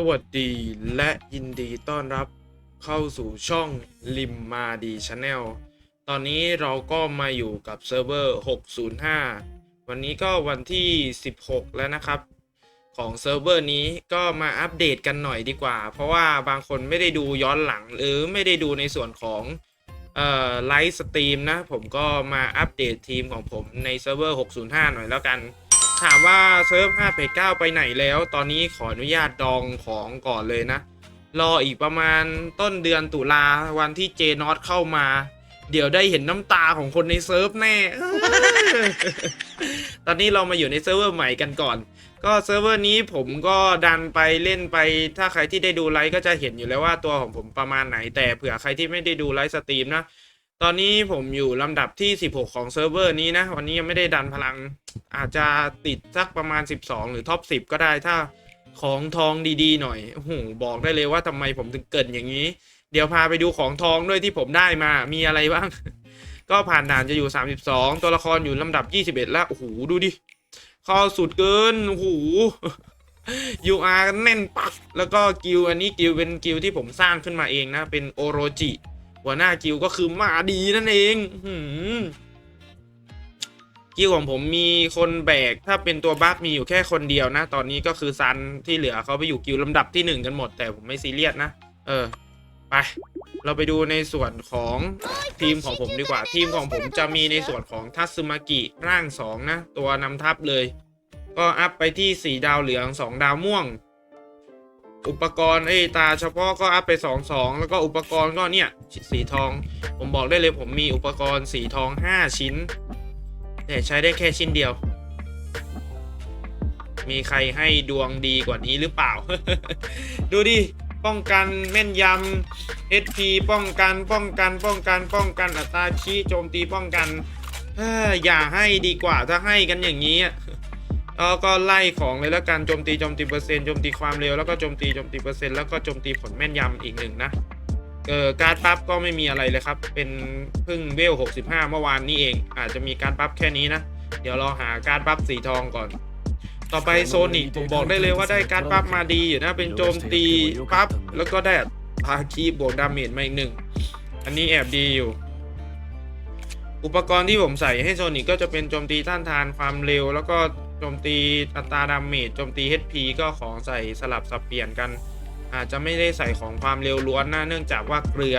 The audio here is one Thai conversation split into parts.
สวัสดีและยินดีต้อนรับเข้าสู่ช่องลิมมาดีชาแนลตอนนี้เราก็มาอยู่กับเซิร์ฟเวอร์ 605 วันนี้ก็วันที่ 16 แล้วนะครับ ของเซิร์ฟเวอร์นี้ก็มาอัปเดตกันหน่อยดีกว่า เพราะว่าบางคนไม่ได้ดูย้อนหลังหรือไม่ได้ดูในส่วนของไลฟ์สตรีมนะ ผมก็มาอัปเดตทีมของผมในเซิร์ฟเวอร์ 605 หน่อยแล้วกัน ถามว่าเซิร์ฟ5.9ไปไหนแล้ว ตอนนี้ขออนุญาตดองของก่อนเลยนะ รออีกประมาณต้นเดือนตุลาวันที่เจนอตเข้ามา เดี๋ยวได้เห็นน้ำตาของคนในเซิร์ฟแน่ ตอนนี้เรามาอยู่ในเซิร์ฟเวอร์ใหม่กันก่อน ก็เซิร์ฟเวอร์นี้ผมก็ดันไปเล่นไป ถ้าใครที่ได้ดูไลฟ์ก็จะเห็นอยู่แล้วว่าตัวของผมประมาณไหน แต่เผื่อใครที่ไม่ได้ดูไลฟ์สตรีมนะ ตอนนี้ผมอยู่ลำดับที่ 16 ของเซิร์ฟเวอร์นี้นะ วันนี้ยังไม่ได้ดันพลัง อาจจะติดสักประมาณ 12 หรือท็อป 10 ก็ได้ถ้าของทองดีๆ หน่อยโอ้โหบอกได้เลยว่าทำไมผมถึงเกิดอย่างนี้ เดี๋ยวพาไปดูของทองด้วยที่ผมได้มามีอะไรบ้าง ก็ผ่านด่านจะอยู่ 32 ตัวละครอยู่ลำดับ 21 แล้ว โอ้โห ดูดิเข้าสุดเกิน โอ้โห UR กันแน่นปักแล้วก็กิลอันนี้กิลเป็นกิลที่ผมสร้างขึ้นมาเองนะ เป็นโอโรจิ หัวหน้ากิลก็คือมาดีนั่นเองกิลของผมมีคนแบก ถ้าเป็นตัวบัฟมีอยู่แค่คนเดียวนะ ตอนนี้ก็คือซันที่เหลือเขาไปอยู่กิลลำดับที่หนึ่งกันหมด แต่ผมไม่ซีเรียสนะ เออ ไป เราไปดูในส่วนของทีมของผมดีกว่า ทีมของผมจะมีในส่วนของทัตสึมากิร่างสองนะ ตัวนำทัพเลย ก็อัพไปที่4ดาวเหลือง2ดาวม่วง อุปกรณ์ไอ้ตาเฉพาะก็อัพไป2 2แล้วก็อุปกรณ์ก็เนี่ยสีทอง ผมบอกได้เลยผมมีอุปกรณ์สีทอง 5 ชิ้น แต่ใช้ได้แค่ชิ้นเดียว มีใครให้ดวงดีกว่านี้หรือเปล่า ดูดิ ป้องกันแม่นยำ HP ป้องกันป้องกันป้องกันป้องกันอัตราคีโจมตีป้องกัน อย่าให้ดีกว่าถ้าให้กันอย่างนี้อะ แล้วก็ไล่ของเลยแล้วกันโจมตีโจมตีเปอร์เซ็นต์โจมตีความเร็วแล้วก็โจมตีโจมตีเปอร์เซ็นต์แล้วก็โจมตีผลแม่นยำอีกหนึ่งนะเออการปั๊บก็ไม่มีอะไรเลยครับ เป็นเพึ่งเวล 65 เมื่อวานนี้เอง อาจจะมีการปั๊บแค่นี้นะ เดี๋ยวเราหาการ์ดปั๊บสีทองก่อน ต่อไปโซนิกผมบอกได้เลยว่าได้การปั๊บมาดีอยู่นะ เป็นโจมตีปั๊บแล้วก็ได้พาคีบวกดาเมจมาอีกหนึ่ง อันนี้แอบดีอยู่ อุปกรณ์ที่ผมใส่ให้โซนิกก็จะเป็นโจมตีต้านทานความเร็ว แล้วก็ โจมตีอัตราดาเมจโจมตี HP ก็ของใส่สลับสับเปลี่ยนกัน อาจจะไม่ได้ใส่ของความเร็วล้วนนะเนื่องจากว่าเกลือ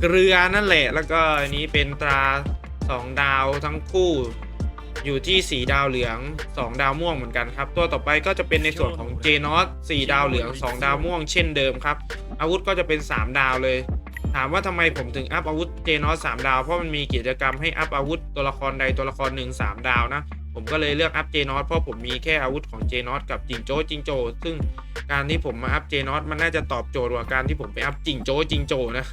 เกลือนั่นแหละ แล้วก็อันนี้เป็นตราสองดาวทั้งคู่อยู่ที่ 4 ดาวเหลือง 2 ดาวม่วงเหมือนกันครับ ตัวต่อไปก็จะเป็นในส่วนของเจนอส4ดาวเหลือง 2 ดาวม่วงเช่นเดิมครับ อาวุธก็จะเป็น 3 ดาวเลย ถามว่าทำไมผมถึงอัพอาวุธเจนอส3ดาว เพราะมันมีกิจกรรมให้อัพอาวุธตัวละครใดตัวละครหนึ่ง3ดาวนะ ผมก็เลยเลือกอัพเจนอสเพราะผมมีแค่อาวุธของเจนอสกับจิงโจ้จิงโจ้ซึ่งการที่ผมมาอัพเจนอสมันน่าจะตอบโจทย์กว่าการที่ผมไปอัพจิงโจ้จิงโจ้นะ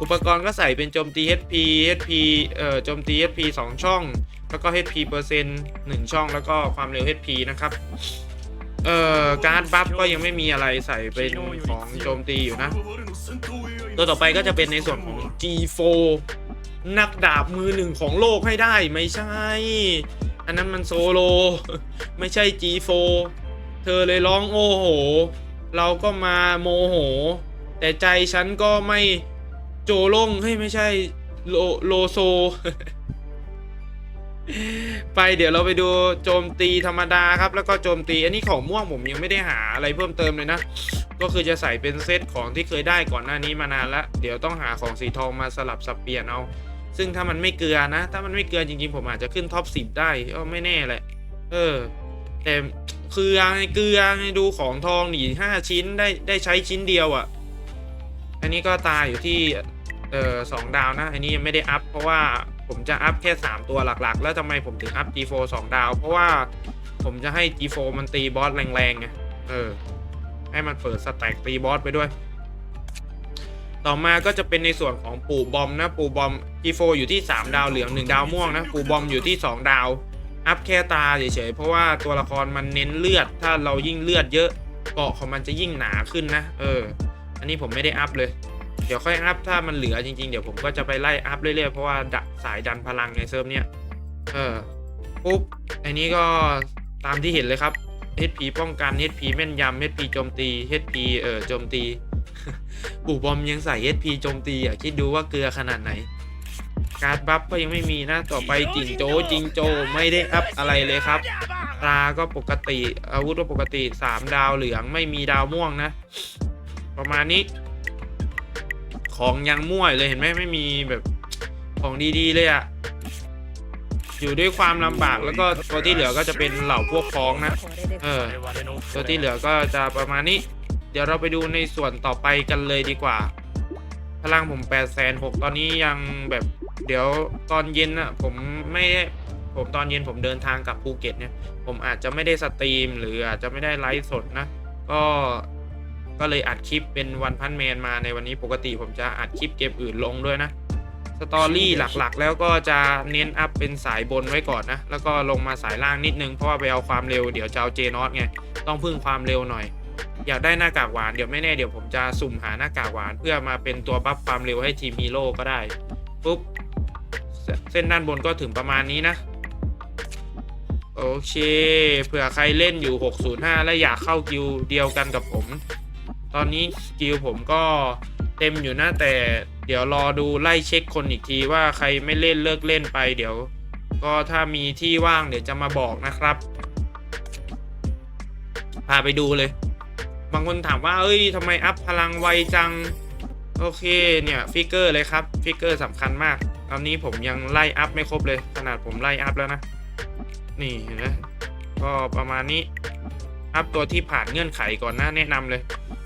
อุปกรณ์ก็ใส่เป็นโจมตี HP HP เอ่อโจมตี HP 2 ช่อง แล้วก็ HP เปอร์เซ็นต์1ช่องแล้วก็ความเร็ว HP นะครับเอ่อการ์ดบัฟก็ยังไม่มีอะไรใส่เป็นของโจมตีอยู่นะ ตัวต่อไปก็จะเป็นในส่วนของ G4 นักดาบมือหนึ่งของโลกให้ได้ไม่ใช่ อันนั้นมันโซโล ไม่ใช่ G4 เธอเลยร้องโอ้โห เราก็มาโมโห แต่ใจฉันก็ไม่โจลงให้ยไม่ใช่โลโลโซ ไปเดี๋ยวเราไปดูโจมตีธรรมดาครับ แล้วก็โจมตีอันนี้ของม่วงผมยังไม่ได้หาอะไรเพิ่มเติมเลยนะ ก็คือจะใส่เป็นเซตของที่เคยได้ก่อนหน้านี้มานานแล้วเดี๋ยวต้องหาของสีทองมาสลับสับเปลี่ยนเอา ซึ่งถ้ามันไม่เกลือนะ ถ้ามันไม่เกลือจริงๆ ผมอาจจะขึ้นท็อปสิบได้ก็ไม่แน่แหละ เออ แต่เกลือไงเกลือไงดูของทองหนีห้าชิ้นได้ได้ใช้ชิ้นเดียวอะ่ะ อันนี้ก็ตายอยู่ที่เอ่อสองดาวนะ อันนี้ยังไม่ได้อัพเพราะว่าผมจะอัพแค่ 3 ตัวหลักๆ แล้วทำไมผมถึงอัพ G4 2 ดาว เพราะว่าผมจะให้ G4 มันตีบอสแรงๆไง เออ ให้มันเปิดสแต็กตีบอสไปด้วย ต่อมาก็จะเป็นในส่วนของปู่บอมนะ ปู่บอม G4 อยู่ที่ 3 ดาวเหลือง 1 ดาวม่วงนะ ปู่บอมอยู่ที่ 2 ดาว อัพแค่ตาเฉยๆ เพราะว่าตัวละครมันเน้นเลือด ถ้าเรายิ่งเลือดเยอะ เกาะของมันจะยิ่งหนาขึ้นนะ เออ อันนี้ผมไม่ได้อัพเลย เดี๋ยวค่อยอัพถ้ามันเหลือจริงๆ เดี๋ยวผมก็จะไปไล่อัพเรื่อยๆ เพราะว่าดักสายดันพลังในเซิร์ฟเนี่ย เออ ปุ๊บ อันนี้ก็ตามที่เห็นเลยครับ HP ป้องกัน HP แม่นยำ HP โจมตี HP เอ่อ โจมตี ปู่บอมยังใส่ HP โจมตีอะ คิดดูว่าเกลือขนาดไหน การ์ดบัฟก็ยังไม่มีนะ ต่อไปจิงโจจิงโจไม่ได้อัพอะไรเลยครับตราก็ปกติ อาวุธก็ปกติ 3 ดาวเหลืองไม่มีดาวม่วงนะ ประมาณนี้ ของยังมั่วเลยเห็นไหมไม่มีแบบของดีๆเลยอะ่ะอยู่ด้วยความลำบากแล้วก็ตัวที่เหลือก็จะเป็นเหล่าพวกพ้องนะ เออ ตัวที่เหลือก็จะประมาณนี้ เดี๋ยวเราไปดูในส่วนต่อไปกันเลยดีกว่า พลังผม8ปดแสนหตอนนี้ยังแบบเดี๋ยวตอนเย็นอะผมไม่ได้ผมตอนเย็นผมเดินทางกลับภูเก็ตเนี่ยผมอาจจะไม่ได้สตรีม หรืออาจจะไม่ได้ไลฟ์สดนะ ก็ก็เลยอัดคลิปเป็นวันพันแมนมาในวันนี้ปกติผมจะอัดคลิปเกมอื่นลงด้วยนะสตอรี่หลักๆ แล้วก็จะเน้นอัพเป็นสายบนไว้ก่อนนะ แล้วก็ลงมาสายล่างนิดนึงเพราะว่าไปเอาความเร็วเดี๋ยวจะเอาเจนอตไงต้องพึ่งความเร็วหน่อย อยากได้หน้ากากหวานเดี๋ยวไม่แน่เดี๋ยวผมจะสุ่มหาหน้ากากหวาน เพื่อมาเป็นตัวบัฟความเร็วให้ทีมฮีโร่ก็ได้ปุ๊บเส้นด้านบนก็ถึงประมาณนี้นะ โอเคเผื่อใครเล่นอยู่ 605 และอยากเข้ากิลด์เดียวกันกับผม ตอนนี้กิลผมก็เต็มอยู่นะแต่เดี๋ยวรอดูไล่เช็คคนอีกทีว่าใครไม่เล่นเลิกเล่นไปเดี๋ยว ก็ถ้ามีที่ว่างเดี๋ยวจะมาบอกนะครับ พาไปดูเลย บางคนถามว่าเอ้ยทำไมอัพพลังไวจัง โอเคเนี่ยฟิกเกอร์เลยครับฟิกเกอร์สำคัญมากตอนนี้ผมยังไล่อัพไม่ครบเลย ขนาดผมไล่อัพแล้วนะ นี่เห็นไหมก็ประมาณนี้อัพตัวที่ผ่านเงื่อนไขก่อนนะแนะนำเลย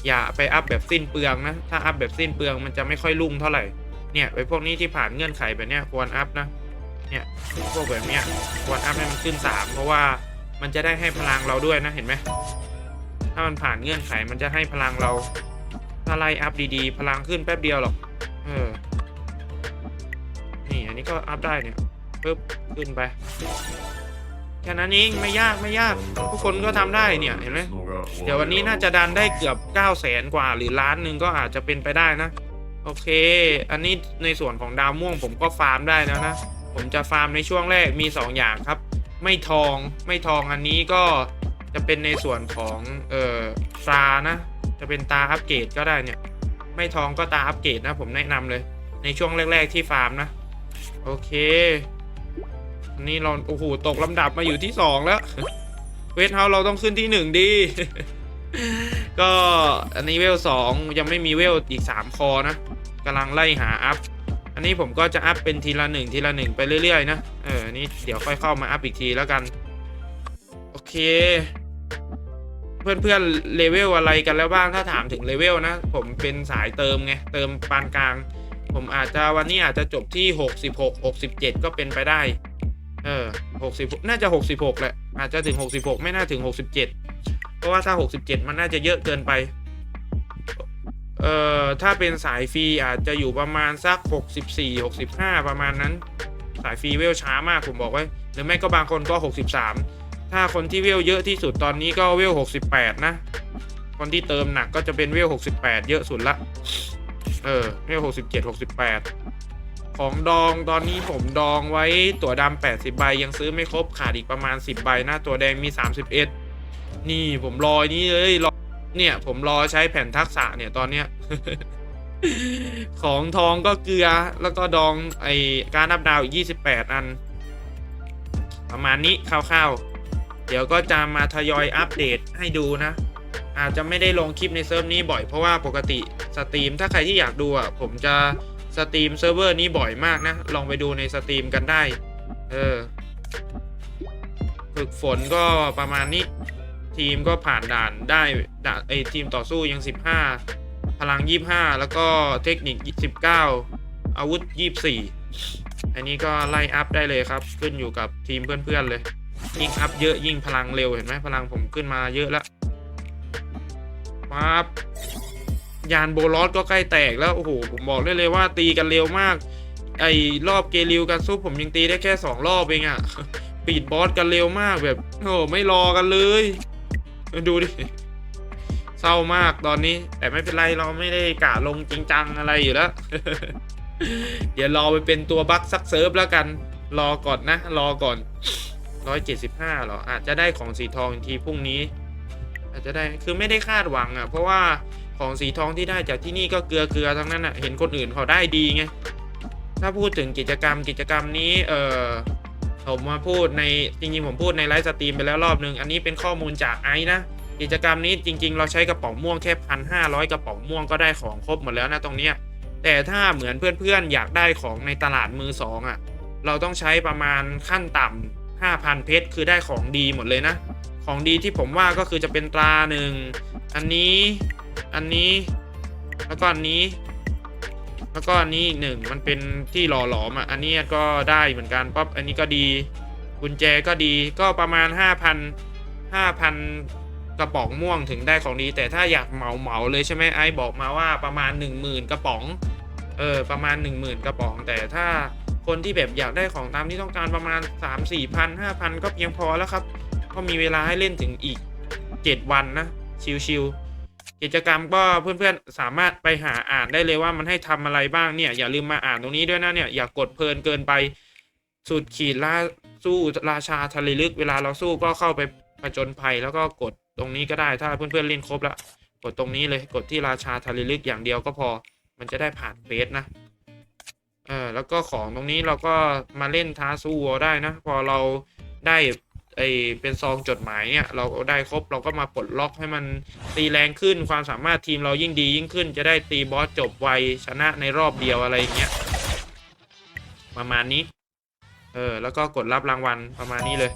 อย่าไปอัพแบบสิ้นเปลืองนะ ถ้าอัพแบบสิ้นเปลืองมันจะไม่ค่อยรุ่งเท่าไหร่เนี่ยไอพวกนี้ที่ผ่านเงื่อนไขแบบเนี้ยควรอัพนะเนี่ยพวกแบบเนี้ยควรอัพให้มันขึ้นสามเพราะว่ามันจะได้ให้พลังเราด้วยนะเห็นไหม ถ้ามันผ่านเงื่อนไขมันจะให้พลังเราถ้าไล่อัพดีๆ พลังขึ้นแป๊บเดียวหรอก เออ นี่อันนี้ก็อัพได้เนี่ยปึ๊บขึ้นไป แค่นั้นเองไม่ยากไม่ยาก ทุกคนก็ทำได้เนี่ยเห็นไหมเดี๋ยววันนี้น่าจะดันได้เกือบ9 0 0แสนกว่า หรือล้านหนึ่งก็อาจจะเป็นไปได้นะ โอเค อันนี้ในส่วนของดาวม่วงผมก็ฟาร์มได้แล้วนะ ผมจะฟาร์มในช่วงแรกมี 2 อย่างครับ ไม่ทองไม่ทองอันนี้ก็ จะเป็นในส่วนของเอ่อตานะ จะเป็นตาอัปเกรดก็ได้เนี่ย ไม่ทองก็ตาอัปเกรดนะผมแนะนำเลย ในช่วงแรก ๆที่ฟาร์มนะ โอเคอนนี้เราโอ้โหตกลำดับมาอยู่ที่สองแล้ว เวทเฮาเราต้องขึ้นที่หนึ่งดี ก็อันนี้เวลสองยังไม่มีเวลอีกสามคอนะกำลังไล่หาอัพอันนี้ผมก็จะอัพเป็นทีละหนึ่งทีละหนึ่งไปเรื่อยๆนะ เออ นี่เดี๋ยวค่อยเข้ามาอัพอีกทีแล้วกัน โอเค เพื่อนๆเลเวลอะไรกันแล้วบ้างถ้าถามถึงเลเวลนะ ผมเป็นสายเติมไงเติมปานกลาง ผมอาจจะวันนี้อาจจะจบที่ 66 67 ก็เป็นไปได้ เออ60 น่าจะ 66แหละอาจจะถึง 66 ไม่น่าถึง 67 เพราะว่าถ้า 67 มันน่าจะเยอะเกินไป เอ่อถ้าเป็นสายฟรีอาจจะอยู่ประมาณสัก 64 65 ประมาณนั้น สายฟรีเวลช้ามากผมบอกไว้ หรือไม่ก็บางคนก็ 63 ถ้าคนที่เวลเยอะที่สุดตอนนี้ก็เวล 68 นะ คนที่เติมหนักก็จะเป็นเวล 68 เยอะสุดละ เออ เวล 67 68 ของดองตอนนี้ผมดองไว้ตัวดำ80 ใบ ยังซื้อไม่ครบขาดอีกประมาณ 10 ใบนะตัวแดงมี 31 นี่ผมรอนี้เลยรอเนี่ย ผมรอใช้แผ่นทักษะเนี่ยตอนเนี้ยของทองก็เกลือแล้วก็ดองไอการนับดาวอีก 28 อัน ประมาณนี้คร่าวๆ เดี๋ยวก็จะมาทยอยอัปเดตให้ดูนะ อาจจะไม่ได้ลงคลิปในเซิร์ฟนี้บ่อยเพราะว่าปกติสตรีมถ้าใครที่อยากดูอะผมจะสตรีมเซิร์ฟเวอร์นี้บ่อยมากนะ ลองไปดูในสตรีมกันได้ เออ ฝึกฝนก็ประมาณนี้ ทีมก็ผ่านด่านได้ด่านไอทีมต่อสู้ยัง 15 พลัง 25 แล้วก็เทคนิค 19 อาวุธ 24 อันนี้ก็ไล่อัพได้เลยครับ ขึ้นอยู่กับทีมเพื่อนๆเลย ยิ่งอัพเยอะยิ่งพลังเร็วเห็นไหมพลังผมขึ้นมาเยอะแล้วปั๊บยานโบลอสก็ใกล้แตกแล้วโอ้โหผมบอกได้เลยว่าตีกันเร็วมาก ไอ้รอบเกลิวกันซุปผมยังตีได้แค่2รอบเองอะปีดบอสกันเร็วมากแบบโอ้โหไม่รอกันเลย ดูดิเศร้ามากตอนนี้ แต่ไม่เป็นไรเราไม่ได้กะลงจริงจังอะไรอยู่แล้ว เดี๋ยวรอไปเป็นตัวบั๊กซักเซิร์ฟแล้วกัน รอก่อนนะ รอก่อน ร้อยเจ็ดสิบห้าหรอ อาจจะได้ของสีทองทีพรุ่งนี้ อาจจะได้คือไม่ได้คาดหวังอะ เพราะว่าของสีทองที่ได้จากที่นี่ก็เกลือเกลือทั้งนั้นอะเห็นคนอื่นเขาได้ดีไงถ้าพูดถึงกิจกรรมกิจกรรมนี้เออผมมาพูดในจริงๆผมพูดในไลฟ์สตรีมไปแล้วรอบนึง อันนี้เป็นข้อมูลจากไอซ์นะกิจกรรมนี้จริง ๆ เราใช้กระป๋องม่วงแค่พันห้าร้อยกระป๋องม่วงก็ได้ของครบหมดแล้วนะตรงเนี้ยแต่ถ้าเหมือนเพื่อนๆอยากได้ของในตลาดมือสองอะเราต้องใช้ประมาณขั้นต่ำห้าพันเพชรคือได้ของดีหมดเลยนะ ของดีที่ผมว่าก็คือจะเป็นตราหนึ่งอันนี้อันนี้ แล้วก็อันนี้ แล้วก็อันนี้อีกหนึ่งมันเป็นที่หล่อหลอมอะอันนี้ก็ได้เหมือนกันป๊อปอันนี้ก็ดีกุญแจก็ดีก็ประมาณห้าพันห้าพันกระป๋องม่วงถึงได้ของดี แต่ถ้าอยากเหมาเหมาเลยใช่ไหมไอ้บอกมาว่าประมาณหนึ่งหมื่นกระป๋องเออประมาณ 1 0,000 กระป๋องแต่ถ้า คนที่แบบอยากได้ของตามที่ต้องการประมาณ 3 4พัน5พันก็เพียงพอแล้วครับ ก็มีเวลาให้เล่นถึงอีก 7 วันนะ ชิวๆกิจกรรมก็เพื่อนๆ สามารถไปหาอ่านได้เลยว่ามันให้ทำอะไรบ้างเนี่ย อย่าลืมมาอ่านตรงนี้ด้วยนะเนี่ยอย่ากดเพลินเกินไปสุดขีดล่าสู้ราชาทะเลลึกเวลาเราสู้ก็เข้าไปผจญภัยแล้วก็กดตรงนี้ก็ได้ถ้าเพื่อนๆเล่นครบแล้วกดตรงนี้เลยกดที่ราชาทะเลลึกอย่างเดียวก็พอ มันจะได้ผ่านเฟสนะ เออแล้วก็ของตรงนี้เราก็มาเล่นท้าสู้วอลได้นะ พอเราได้ไอเป็นซองจดหมายเนี่ย เราได้ครบเราก็มาปลดล็อกให้มันตีแรงขึ้นความสามารถทีมเรายิ่งดียิ่งขึ้น จะได้ตีบอสจบไวชนะในรอบเดียวอะไรอย่างเงี้ยประมาณนี้ เออ แล้วก็กดรับรางวัลประมาณนี้เลย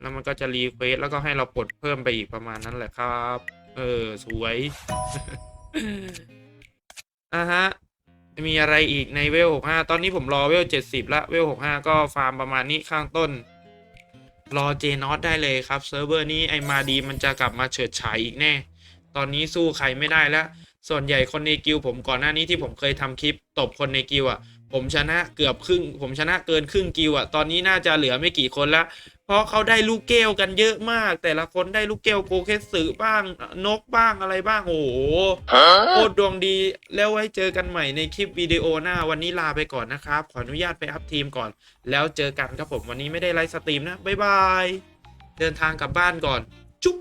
แล้วมันก็จะรีเควสแล้วก็ให้เราปลดเพิ่มไปอีกประมาณนั้นแหละครับ เออ สวยอะฮะ มีอะไรอีกในเวลหกห้าตอนนี้ผมรอเวลเจ็ดสิบละเวลหกห้าก็ฟาร์มประมาณนี้ข้างต้น รอเจนอตได้เลยครับเซิร์ฟเวอร์นี้ไอมาดีมันจะกลับมาเฉิดฉายอีกแน่ ตอนนี้สู้ใครไม่ได้แล้ว ส่วนใหญ่คนในกิลผมก่อนหน้านี้ที่ผมเคยทำคลิปตบคนในกิลอะผมชนะเกือบครึ่ง ผมชนะเกินครึ่งกิลอะตอนนี้น่าจะเหลือไม่กี่คนละ เพราะเขาได้ลูกแก้วกันเยอะมาก แต่ละคนได้ลูกแก้วโกเคสึบ้างนกบ้างอะไรบ้างโอ้โหโคตรดวงดีแล้วไว้เจอกันใหม่ในคลิปวิดีโอหน้าวันนี้ลาไปก่อนนะครับ ขออนุญาตไปอัพทีมก่อน แล้วเจอกันครับผมวันนี้ไม่ได้ไลฟ์สตรีมนะบ๊ายบายเดินทางกลับบ้านก่อน จุ๊บ